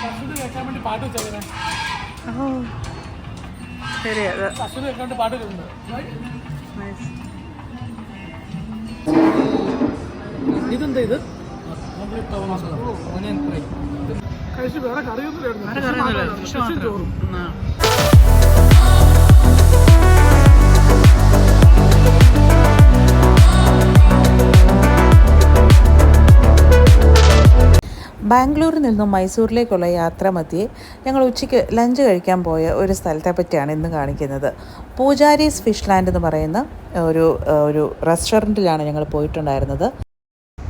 കസൂരി കേൾക്കാൻ വേണ്ടി പാട്ട് വെച്ചേക്കണേ ശരി അത് കസൂരി കേൾക്കാൻ വേണ്ടി പാട്ട് നൈസ് ഇതെന്താ ഇത്? കഴിച്ചു വേറെ കറിയൊന്നും ആരും കറിയൊന്നുമില്ല ചോറും. ബാംഗ്ലൂരിൽ നിന്നും മൈസൂരിലേക്കുള്ള യാത്ര മധ്യേ ഞങ്ങൾ ഉച്ചയ്ക്ക് ലഞ്ച് കഴിക്കാൻ പോയ ഒരു സ്ഥലത്തെ പറ്റിയാണ് ഇന്ന് കാണിക്കുന്നത്. പൂജാരീസ് ഫിഷ് ലാൻഡ് എന്ന് പറയുന്ന ഒരു ഒരു റെസ്റ്റോറന്റിലാണ് ഞങ്ങൾ പോയിട്ടുണ്ടായിരുന്നത്.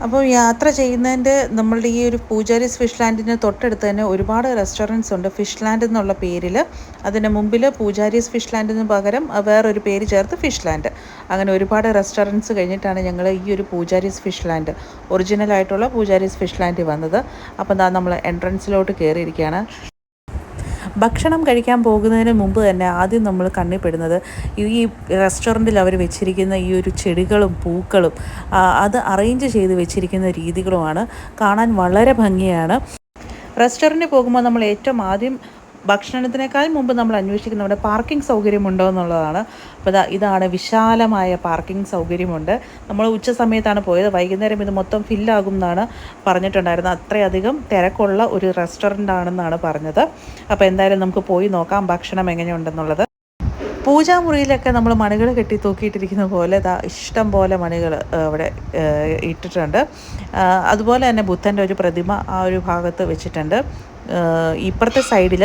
അപ്പോൾ യാത്ര ചെയ്യുന്നതിന്റെ നമ്മളുടെ ഈ ഒരു പൂജാരിസ് ഫിഷ് ലാൻഡിന് തൊട്ടടുത്ത് തന്നെ ഒരുപാട് റെസ്റ്റോറന്റ്സ് ഉണ്ട്. ഫിഷ് ലാൻഡ് എന്നുള്ള പേരിൽ അതിന് മുമ്പിൽ പൂജാരിസ് ഫിഷ് ലാൻഡിന് പകരം വേറൊരു പേര് ചേർത്ത് ഫിഷ് ലാൻഡ് അങ്ങനെ ഒരുപാട് റെസ്റ്റോറന്റ്സ് കഴിഞ്ഞിട്ടാണ് ഞങ്ങൾ ഈ ഒരു പൂജാരിസ് ഫിഷ് ലാൻഡ് ഒറിജിനലായിട്ടുള്ള പൂജാരീസ് ഫിഷ് ലാൻഡിൽ വന്നത്. അപ്പോൾ ദാ നമ്മൾ എൻട്രൻസിലോട്ട് കയറിയിരിക്കുകയാണ്. ഭക്ഷണം കഴിക്കാൻ പോകുന്നതിന് മുമ്പ് തന്നെ ആദ്യം നമ്മൾ കണ്ണിപ്പെടുന്നത് ഈ റെസ്റ്റോറന്റിൽ അവർ വെച്ചിരിക്കുന്ന ഈ ഒരു ചെടികളും പൂക്കളും അത് അറേഞ്ച് ചെയ്ത് വെച്ചിരിക്കുന്ന രീതികളുമാണ്. കാണാൻ വളരെ ഭംഗിയാണ്. റെസ്റ്റോറന്റിൽ പോകുമ്പോൾ നമ്മൾ ഏറ്റവും ആദ്യം ഭക്ഷണത്തിനേക്കാൾ മുമ്പ് നമ്മൾ അന്വേഷിക്കുന്ന അവിടെ പാർക്കിംഗ് സൗകര്യമുണ്ടോ എന്നുള്ളതാണ്. അപ്പോൾ ഇതാ ഇതാണ് വിശാലമായ പാർക്കിംഗ് സൗകര്യമുണ്ട്. നമ്മൾ ഉച്ച സമയത്താണ് പോയത്. വൈകുന്നേരം ഇത് മൊത്തം ഫില്ലാകും എന്നാണ് പറഞ്ഞിട്ടുണ്ടായിരുന്നത്. അത്രയധികം തിരക്കുള്ള ഒരു റെസ്റ്റോറന്റ് ആണെന്നാണ് പറഞ്ഞത്. അപ്പോൾ എന്തായാലും നമുക്ക് പോയി നോക്കാം ഭക്ഷണം എങ്ങനെയുണ്ടെന്നുള്ളത്. പൂജാമുറിയിലൊക്കെ നമ്മൾ മണികൾ കെട്ടി തൂക്കിയിട്ടിരിക്കുന്ന പോലെ ദാ ഇഷ്ടം പോലെ മണികൾ അവിടെ ഇട്ടിട്ടുണ്ട്. അതുപോലെ തന്നെ ബുദ്ധന്റെ ഒരു പ്രതിമ ആ ഒരു ഭാഗത്ത് വെച്ചിട്ടുണ്ട്. ഇപ്പുറത്തെ സൈഡിൽ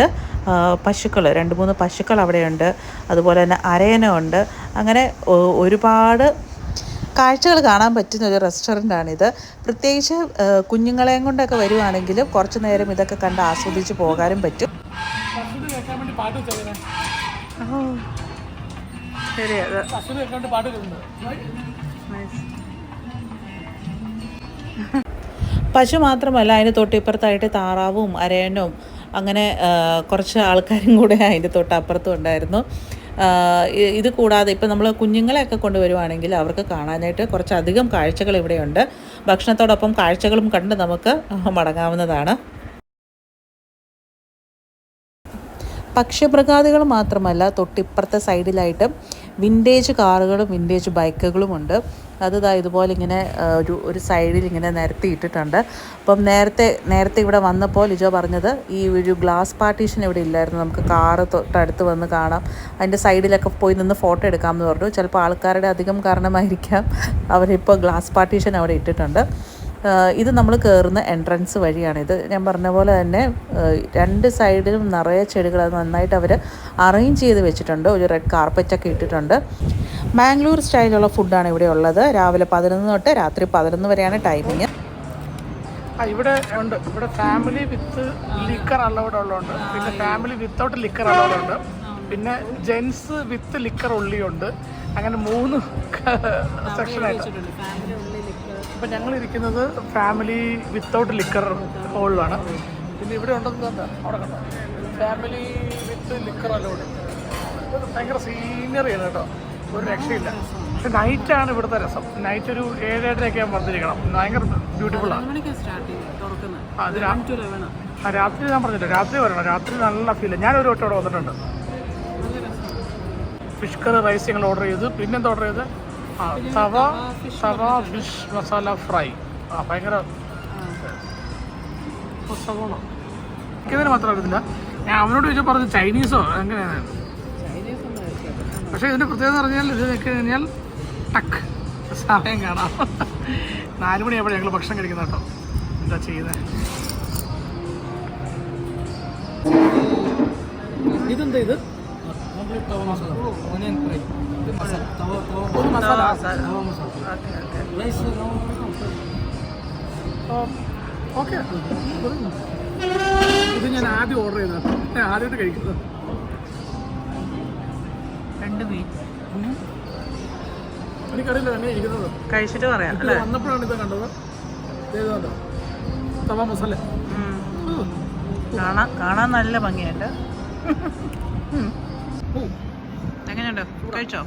പശുക്കൾ രണ്ട് മൂന്ന് പശുക്കൾ അവിടെയുണ്ട്. അതുപോലെ തന്നെ അരയനമുണ്ട്. അങ്ങനെ ഒരുപാട് കാഴ്ചകൾ കാണാൻ പറ്റുന്ന ഒരു റെസ്റ്റോറന്റാണിത്. പ്രത്യേകിച്ച് കുഞ്ഞുങ്ങളെയും കൊണ്ടൊക്കെ വരുവാണെങ്കിലും കുറച്ച് നേരം ഇതൊക്കെ കണ്ട് ആസ്വദിച്ച് പോകാനും പറ്റും. പാട്ട് ശരി അത് പശു മാത്രമല്ല അതിന് തൊട്ടിപ്പുറത്തായിട്ട് താറാവും അരയനും അങ്ങനെ കുറച്ച് ആൾക്കാരും കൂടെ അതിന്റെ തൊട്ടപ്പുറത്തും ഉണ്ടായിരുന്നു. ഇത് കൂടാതെ ഇപ്പം നമ്മൾ കുഞ്ഞുങ്ങളെയൊക്കെ കൊണ്ടുവരുവാണെങ്കിൽ അവർക്ക് കാണാനായിട്ട് കുറച്ചധികം കാഴ്ചകൾ ഇവിടെയുണ്ട്. ഭക്ഷണത്തോടൊപ്പം കാഴ്ചകളും കണ്ട് നമുക്ക് മടങ്ങാവുന്നതാണ്. പക്ഷിമൃഗാദികൾ മാത്രമല്ല തൊട്ടിപ്പുറത്തെ സൈഡിലായിട്ട് വിന്റേജ് കാറുകളും വിന്റേജ് ബൈക്കുകളും ഉണ്ട്. അത് ദാ ഇതുപോലെ ഇങ്ങനെ ഒരു ഒരു സൈഡിൽ ഇങ്ങനെ നിരത്തി ഇട്ടിട്ടുണ്ട്. അപ്പം നേരത്തെ നേരത്തെ ഇവിടെ വന്നപ്പോൾ ലിജോ പറഞ്ഞത് ഈ ഒരു ഗ്ലാസ് പാർട്ടീഷൻ ഇവിടെ ഇല്ലായിരുന്നു. നമുക്ക് കാറ് തൊട്ടടുത്ത് വന്ന് കാണാം. അതിന്റെ സൈഡിലൊക്കെ പോയി നിന്ന് ഫോട്ടോ എടുക്കാമെന്ന് പറഞ്ഞു. ചിലപ്പോൾ ആൾക്കാരുടെ അധികം കാരണമായിരിക്കാം. അവരിപ്പോൾ ഗ്ലാസ് പാർട്ടീഷൻ അവിടെ ഇട്ടിട്ടുണ്ട്. ഇത് നമ്മൾ കയറുന്ന എൻട്രൻസ് വഴിയാണ്. ഇത് ഞാൻ പറഞ്ഞ പോലെ തന്നെ രണ്ട് സൈഡിലും നിറയെ ചെടികൾ അത് നന്നായിട്ട് അവർ അറേഞ്ച് ചെയ്ത് വെച്ചിട്ടുണ്ട്. ഒരു റെഡ് കാർപ്പറ്റൊക്കെ ഇട്ടിട്ടുണ്ട്. മാംഗ്ലൂർ സ്റ്റൈലുള്ള ഫുഡാണ് ഇവിടെ ഉള്ളത്. രാവിലെ പതിനൊന്ന് തൊട്ട് രാത്രി പതിനൊന്ന് വരെയാണ് ടൈമിങ് ആ ഇവിടെ ഉണ്ട്. ഇവിടെ ഫാമിലി വിത്ത് ലിക്കർ അലൗഡ് ഉള്ളതുണ്ട്. പിന്നെ ഫാമിലി വിത്തൗട്ട് ലിക്കർ അലൗഡ് ഉണ്ട്. പിന്നെ ജെൻസ് വിത്ത് ലിക്കർ ഉള്ളിയുണ്ട്. അങ്ങനെ മൂന്ന് സെക്ഷനായിട്ട് ഇപ്പം ഞങ്ങൾ ഇരിക്കുന്നത് ഫാമിലി വിത്തൗട്ട് ലിക്കർ ഹോളിലാണ്. പിന്നെ ഇവിടെ ഉണ്ടെന്ന് അവിടെ കണ്ടോ? ഫാമിലി വിത്ത് ലിക്കർ അല്ലോ ഇത് ഭയങ്കര സീനിയറിയാണ് കേട്ടോ. ഒരു രക്ഷയില്ല. പക്ഷെ നൈറ്റാണ് ഇവിടുത്തെ രസം. നൈറ്റ് ഒരു ഏഴേഴരയൊക്കെ ആകുമ്പോൾ വന്നിരിക്കണം. ഭയങ്കര ബ്യൂട്ടിഫുള്ളാണ് അത് ആ, രാത്രി ഞാൻ പറഞ്ഞില്ല? രാത്രി വരണം. രാത്രി നല്ല ഫീൽ ഞാൻ ഒരു വട്ടം ഇവിടെ വന്നിട്ടുണ്ട്. ഫിഷ് കറി റൈസ് ഞങ്ങൾ ഓർഡർ ചെയ്ത്. പിന്നെന്താ ഓർഡർ ചെയ്ത് തവ തവ ഫിഷ് മസാല ഫ്രൈ ആ ഭയങ്കര ഇതിന് മാത്രം അറിയത്തില്ല. ഞാൻ അവനോട് ചോദിച്ചാൽ പറഞ്ഞു ചൈനീസോ? എങ്ങനെയാണ് പക്ഷേ ഇതിന്റെ പ്രത്യേകത പറഞ്ഞാൽ ഇത് വെച്ച് കഴിഞ്ഞാൽ ടക്ക്. സമയം കാണാം. നാല് മണിയാവുമ്പോൾ ഞങ്ങൾ ഭക്ഷണം കഴിക്കുന്ന കേട്ടോ. എന്താ ചെയ്യുന്നത് ഇതെന്താ ഇത്? ഒരു മസാല ഓക്കെ ഇത് ഞാൻ ആദ്യം ഓർഡർ ചെയ്ത ഞാൻ ആദ്യമായിട്ട് കഴിക്കുന്നത്. രണ്ട് മീൻ. എനിക്കറിയില്ല തന്നെ ഇരിക്കുന്നത്. കഴിച്ചിട്ട് പറയാം വന്നപ്പോഴാണ് ഇത് കണ്ടത്. കണ്ടോ തവ മസാല. കാണാൻ കാണാൻ നല്ല ഭംഗിയുണ്ട്. എങ്ങനെയുണ്ട്? കഴിച്ചോ.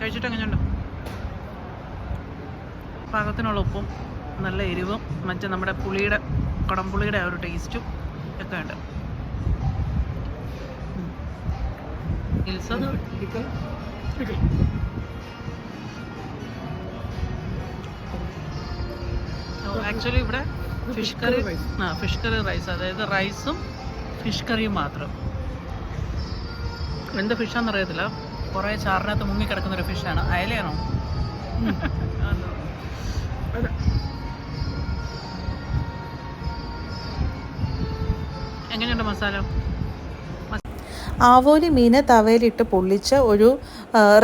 കഴിച്ചിട്ട് എങ്ങനെയുണ്ട്? പാകത്തിനുള്ള ഉപ്പും നല്ല എരിവും മറ്റേ നമ്മുടെ പുളിയുടെ കുടംപുളിയുടെ ആ ഒരു ടേസ്റ്റും ഒക്കെ ഉണ്ട്. ഉം. ആക്ച്വലി ഇവിടെ ഫിഷ് കറി curry rice. ആ ഫിഷ് കറി റൈസ് അതായത് റൈസും ഫിഷ് കറിയും മാത്രം. എന്ത് ഫിഷാന്ന് അറിയത്തില്ല. കുറേ ചാറിനകത്ത് മുങ്ങി കിടക്കുന്ന ഒരു ഫിഷാണ് അയലയാണോ? എങ്ങനെയുണ്ട് മസാല? ആവോലി മീൻ തവയിലിട്ട് പൊള്ളിച്ച ഒരു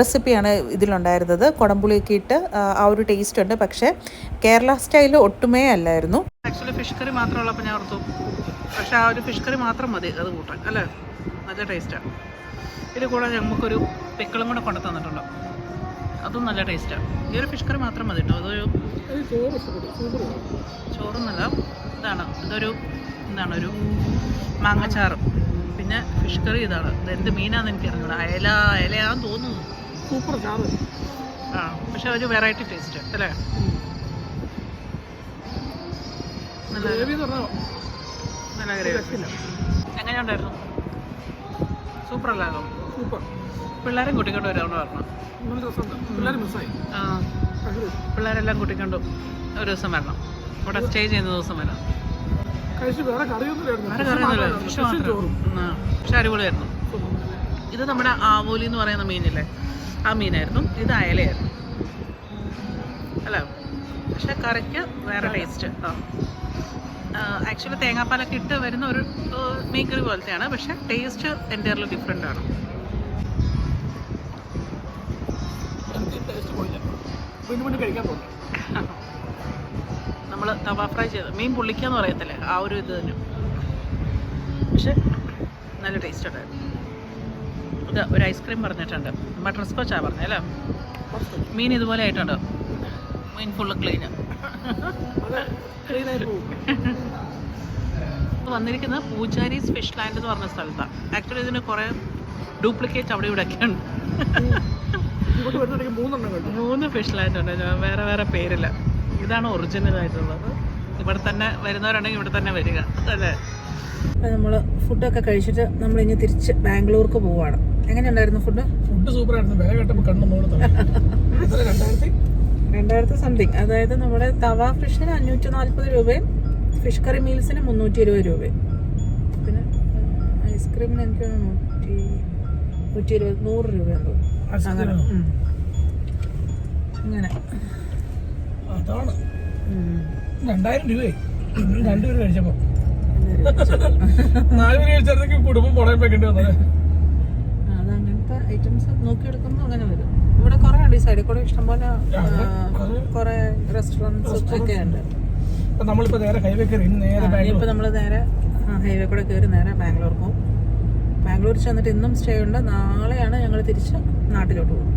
റെസിപ്പിയാണ് ഇതിലുണ്ടായിരുന്നത്. കുടംപുളിയൊക്കെ ഇട്ട് ആ, ഒരു ടേസ്റ്റ് ഉണ്ട്. പക്ഷേ കേരള സ്റ്റൈൽ ഒട്ടുമേ അല്ലായിരുന്നു. ആക്ച്വലി ഫിഷ് കറി മാത്രമുള്ളപ്പോൾ ഞാൻ ഓർത്തു. പക്ഷേ ആ ഒരു ഫിഷ് കറി മാത്രം മതി. അത് കൂട്ടാൻ അല്ലേ? നല്ല ടേസ്റ്റാണ് ഇതിൽ കൂടെ നമുക്കൊരു പിക്കിളും കൂടെ കൊണ്ടു തന്നിട്ടുണ്ട്. അതും നല്ല ടേസ്റ്റാണ് ഈ ഒരു ഫിഷ് കറി മാത്രം മതി കേട്ടോ. അതൊരു ചോറൊന്നല്ല ഇതാണ്. ഇതൊരു എന്താണ്? ഒരു മാങ്ങച്ചാറും. പിന്നെ ഫിഷ് കറി ഇതാണ്. ഇതെന്ത് എന്ത് മീനാന്ന് എനിക്ക് അറിഞ്ഞൂടാ അയല അയലയാന്ന് തോന്നുന്നു. സൂപ്പർ ചാറ് ആ പക്ഷെ ഒരു വെറൈറ്റി ടേസ്റ്റ് അല്ലേ? നല്ല നല്ല ഗ്രേവി എങ്ങനെയുണ്ടായിരുന്നു സൂപ്പർ അല്ലായിരുന്നു സൂപ്പർ പിള്ളേരും കൂട്ടിക്കൊണ്ട് വരാമെന്ന് പറഞ്ഞു. ആ. പിള്ളേരെല്ലാം കൂട്ടിക്കൊണ്ട് ഒരു ദിവസം വരണം. ഇവിടെ സ്റ്റേ ചെയ്യുന്ന ദിവസം വരണം കഴിച്ച് വേറെ കറിയൊന്നും പക്ഷെ അടിപൊളിയായിരുന്നു. ഇത് നമ്മുടെ ആവോലി എന്ന് പറയുന്ന മീനില്ലേ? ആ മീനായിരുന്നു. ഇത് അയലയായിരുന്നു. അല്ല പക്ഷെ കറിക്ക് വേറെ ടേസ്റ്റ് ആ. ആക്ച്വലി തേങ്ങാപ്പാലൊക്കെ ഇട്ട് വരുന്ന ഒരു മീൻകറി മീൻ കറി പോലത്തെയാണ്. പക്ഷെ ടേസ്റ്റ് എന്റയർലി ഡിഫറെന്റ് ആണ്. കഴിക്കാൻ തോന്നി നമ്മൾ തവ ഫ്രൈ ചെയ്ത് മീൻ പുള്ളിക്കാന്ന് പറയത്തില്ലേ? ആ ഒരു ഇത് തന്നെ. പക്ഷെ നല്ല ടേസ്റ്റ് ഉണ്ടായിരുന്നു ഇത് ഒരു ഐസ്ക്രീം പറഞ്ഞിട്ടുണ്ട്. ബട്ടർ സ്കോച്ചാണ് പറഞ്ഞത് അല്ലേ? മീൻ ഇതുപോലെ ആയിട്ടുണ്ട്. മീൻ ഫുള്ള് ക്ലീന് വന്നിരിക്കുന്നത് പൂജാരീസ് ഫിഷ് ലാൻഡ് എന്ന് പറഞ്ഞ സ്ഥലത്താണ് ആക്ച്വലി ഇതിന് കുറേ ഡ്യൂപ്ലിക്കേറ്റ് അവിടെ ഇവിടെ ഒക്കെ ഉണ്ട് മൂന്ന് ഫിഷ് ലാൻഡ് ഉണ്ട്. വേറെ വേറെ പേരില്ല. ഇതാണ് ഒറിജിനൽ ആയിട്ടുള്ളത്. ഇവിടെ തന്നെ വരുന്നവരുണ്ടെങ്കിൽ ഇവിടെ തന്നെ വരിക. അല്ലേ? നമ്മൾ ഫുഡൊക്കെ കഴിച്ചിട്ട് നമ്മൾ ഇനി തിരിച്ച് ബാംഗ്ലൂർക്ക് പോവാണ്. എങ്ങനെയുണ്ടായിരുന്നു ഫുഡ് ഫുഡ് സൂപ്പർ ആയിരുന്നു രണ്ടായിരത്തി? രണ്ടായിരത്തി സംതിങ് അതായത് നമ്മുടെ തവ ഫിഷിന് അഞ്ഞൂറ്റി നാൽപ്പത് രൂപയും ഫിഷ് കറി മീൽസിന് മുന്നൂറ്റി ഇരുപത് രൂപയും. പിന്നെ ഐസ്ക്രീമിന് എനിക്ക് നൂറ്റി നൂറ്റി ഇരുപത് നൂറ് രൂപയുണ്ടോ അങ്ങനെ. അതാണ്. രണ്ടായിരം രൂപയെ രണ്ടുപേര് കഴിച്ചപ്പോ. നാലുപേര് കഴിച്ചായിരുന്നെങ്കിൽ കുടുംബം പുറകെ വെക്കേണ്ടി വന്നത് അങ്ങനത്തെ ഐറ്റംസ് നോക്കിയെടുക്കുമ്പോൾ അങ്ങനെ വരും. ഇവിടെ കുറേ ഉണ്ട് ഈ സൈഡിൽ കൂടെ ഇഷ്ടംപോലെ കുറേ റെസ്റ്റോറന്റ്സ് ഒക്കെ ഉണ്ട്. അപ്പൊ നമ്മളിപ്പോ നേരെ ഹൈവേ കയറി നേരെ ബാംഗ്ലൂർ. ഇനിയിപ്പോൾ നമ്മൾ നേരെ ഹൈവേ കൂടെ കയറി നേരെ ബാംഗ്ലൂർ പോകും ബാംഗ്ലൂർ ചെന്നിട്ട് ഇന്നും സ്റ്റേ ഉണ്ട്. നാളെയാണ് ഞങ്ങൾ തിരിച്ച് നാട്ടിലോട്ട് പോകും